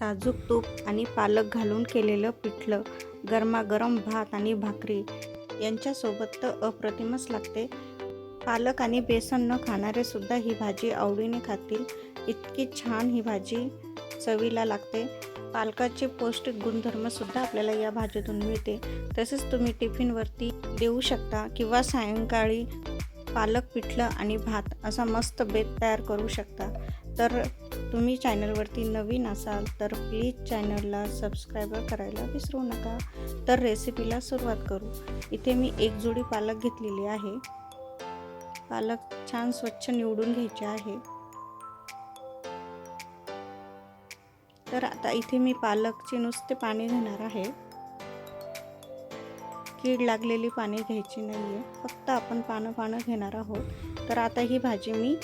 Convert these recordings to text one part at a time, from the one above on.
साजूक तूप आणि पालक घालून केलेलं पिठलं गरमागरम भात आणि भाकरी यांच्यासोबत तर अप्रतिमच लागते. पालक आणि बेसन न खाणारे सुद्धा ही भाजी आवडीने खातील. इतकी छान ही भाजी चवीला लागते. पालकाचे पौष्टिक गुणधर्मसुद्धा आपल्याला या भाजीतून मिळते. तसेच तुम्ही टिफिनवरती देऊ शकता किंवा सायंकाळी पालक पिठलं आणि भात असा मस्त बेत तयार करू शकता. तर तुम्ही चॅनलवरती नवीन असाल तर प्लीज चॅनलला सबस्क्राईबर करायला विसरू नका. तर रेसिपीला सुरुवात करू. इथे मी एक जोडी पालक घेतलेली आहे. पालक छान स्वच्छ निवडून घ्यायचे आहे. तर आता इथे मी पालकचे नुसते पाणी घेणार आहे. कीड लागलेली पाने घ्यायची नाही आहे फक्त आपण पानं पानं घेणार आहोत. तर आता ही भाजी मी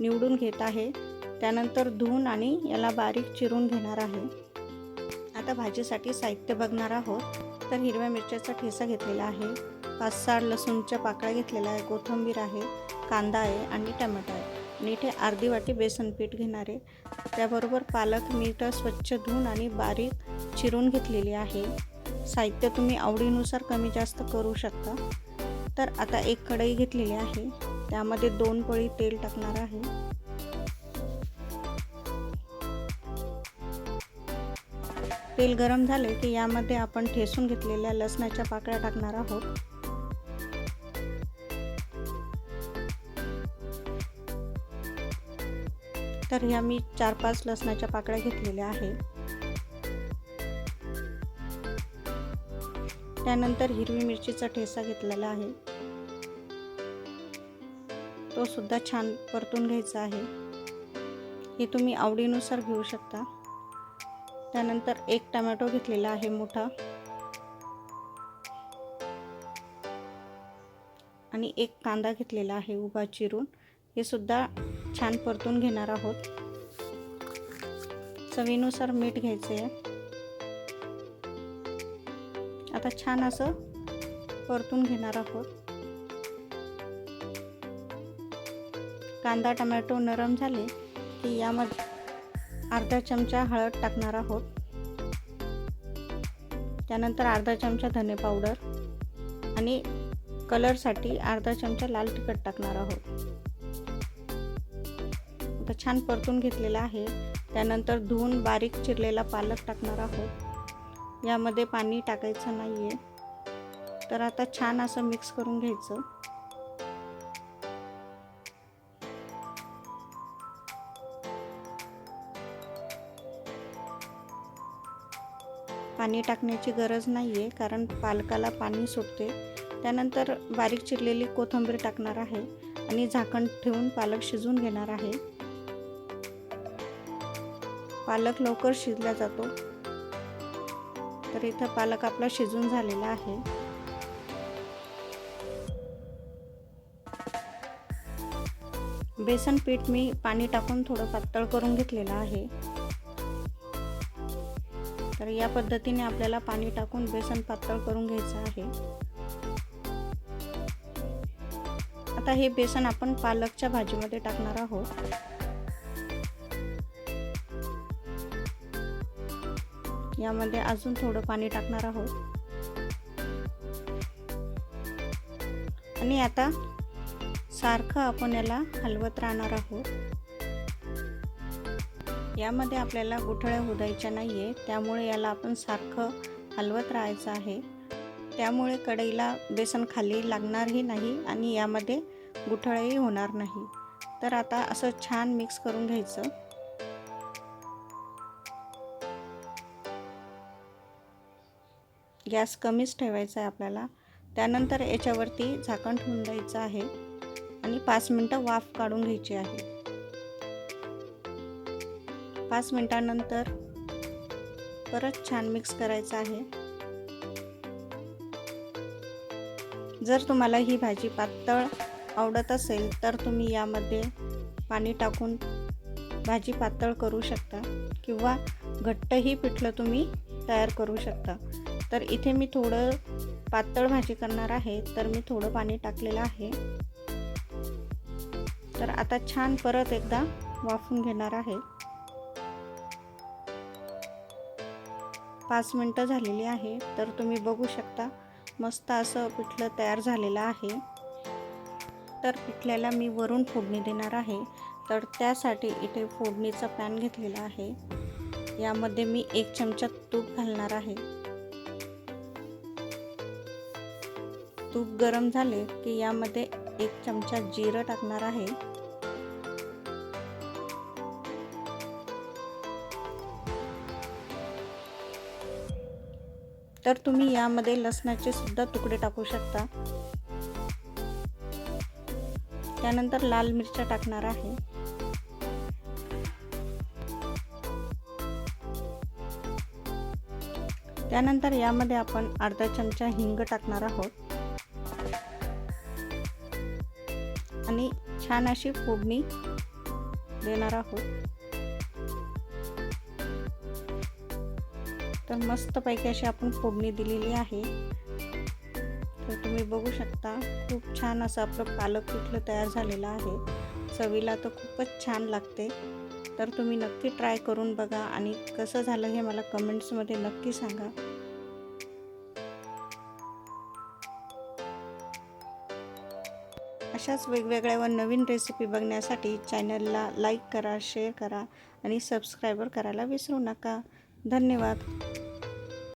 निवडून घेत आहे. त्यानंतर धुवून आणि याला बारीक चिरून घेणार आहे. आता भाजीसाठी साहित्य बघणार आहोत. तर हिरव्या मिरच्याचा ठेसा घेतलेला आहे. पाच सहा लसूणच्या पाकळ्या घेतलेल्या आहे. कोथिंबीर आहे कांदा आहे आणि टमॅटो आहे. आणि इथे अर्धी वाटी बेसन पीठ घेणार आहे. त्याबरोबर पालक मीठ स्वच्छ धुवून आणि बारीक चिरून घेतलेली आहे. साहित्य तुम्ही आवडीनुसार कमी जास्त करू शकता. तर आता एक कढई घेतलेली आहे. त्यामध्ये दोन पळी तेल टाकणार आहे. तेल गरम झाले की यामध्ये आपण ठेसून घेतलेल्या लसणाच्या पाकळ्या टाकणार आहोत. तर ह्या मी चार पाच लसणाच्या पाकळ्या घेतलेल्या आहे. त्यानंतर हिरवी मिरचीचा ठेसा घेतलेला आहे. तो सुद्धा छान परतून घ्यायचा आहे. हे तुम्ही आवडीनुसार घेऊ शकता. त्यानंतर एक टमॅटो घेतलेला आहे मोठा. आणि एक कांदा घेतलेला आहे उभा चिरून. हे सुद्धा छान परतून घेणार आहोत. चवीनुसार मीठ घ्यायचं आहे आता छान असं परतून घेणार आहोत. कांदा टमॅटो नरम झाले की यामध्ये अर्धा चमचा हळद टाकणार आहोत. त्यानंतर अर्धा चमचा धने पावडर आणि कलरसाठी अर्धा चमचा लाल तिखट टाकणार आहोत. आता छान परतून घेतलेला आहे. त्यानंतर धुवून बारीक चिरलेला पालक टाकणार आहोत. यामध्ये पाणी टाकायचं नाही आहे तर आता छान असं मिक्स करून घ्यायचं. पाणी टाकण्याची गरज नाही आहे कारण पालकाला पाणी सुटते त्यानंतर बारीक चिरलेली कोथिंबीर टाकणार आहे आणि झाकण ठेवून पालक शिजून घेणार आहे. पालक लवकर शिजला जातो. तर इथं पालक आपला शिजून झालेला आहे. बेसन पीठ मी पाणी टाकून थोडं पातळ करून घेतलेलं आहे. तर या पद्धतीने आपल्याला पाणी टाकून बेसन पातळ करून घ्यायचं आहे. आता हे बेसन आपण पालकच्या भाजीमध्ये टाकणार आहोत. यामध्ये अजून थोडं पाणी टाकणार आहोत. आणि आता सारखं आपण याला हलवत राहणार आहोत. यामध्ये आपल्याला गुठळ्या उदायच्या नाही आहे त्यामुळे याला आपण सारखं हलवत राहायचं आहे. त्यामुळे कढईला बेसन खाली लागणारही नाही आणि यामध्ये गुठळंही होणार नाही. तर आता असं छान मिक्स करून घ्यायचं. गॅस कमीच ठेवायचा आहे आपल्याला. त्यानंतर याच्यावरती झाकण ठेवून द्यायचं आहे आणि पाच मिनटं वाफ काढून घ्यायची आहे. पाच मिनटानंतर परत छान मिक्स करायचं आहे. जर तुम्हाला ही भाजी पातळ आवडत असेल तर तुम्ही यामध्ये पाणी टाकून भाजी पातळ करू शकता किंवा घट्टही पिठलं तुम्ही तयार करू शकता. तर इथे मी थोडं पातळ भाजी करणार आहे तर मी थोडं पाणी टाकलेलं आहे. तर आता छान परत एकदा वाफून घेणार आहे. पाच मिनटं झालेली आहे तर तुम्ही बघू शकता. मस्त असं पिठलं तयार झालेलं आहे. तर पिठल्याला मी वरून फोडणी देणार आहे. तर त्यासाठी इथे फोडणीचा पॅन घेतलेला आहे. यामध्ये मी एक चमचा तूप घालणार आहे. तूप गरम झाले की यामध्ये एक चमचा जिरं टाकणार आहे. तर तुम्ही यामध्ये लसणाचे सुद्धा तुकडे टाकू शकता. त्यानंतर लाल मिरच्या टाकणार आहे. त्यानंतर यामध्ये आपण अर्धा चमचा हिंग टाकणार आहोत. आणि छान अशी फोडणी देणार आहोत. तर मस्तपैकी अशी आपण फोडणी दिलेली आहे. तर तुम्ही बघू शकता खूप छान असं आपलं पालक पिठलं तयार झालेलं आहे. चवीला तर खूपच छान लागते. तर तुम्ही नक्की ट्राय करून बघा आणि कसं झालं हे मला कमेंट्समध्ये नक्की सांगा. अशाच वेगवेगळ्या व नवीन रेसिपी बघण्यासाठी चॅनलला लाईक करा शेअर करा आणि सबस्क्रायबर करायला विसरू नका. धन्यवाद.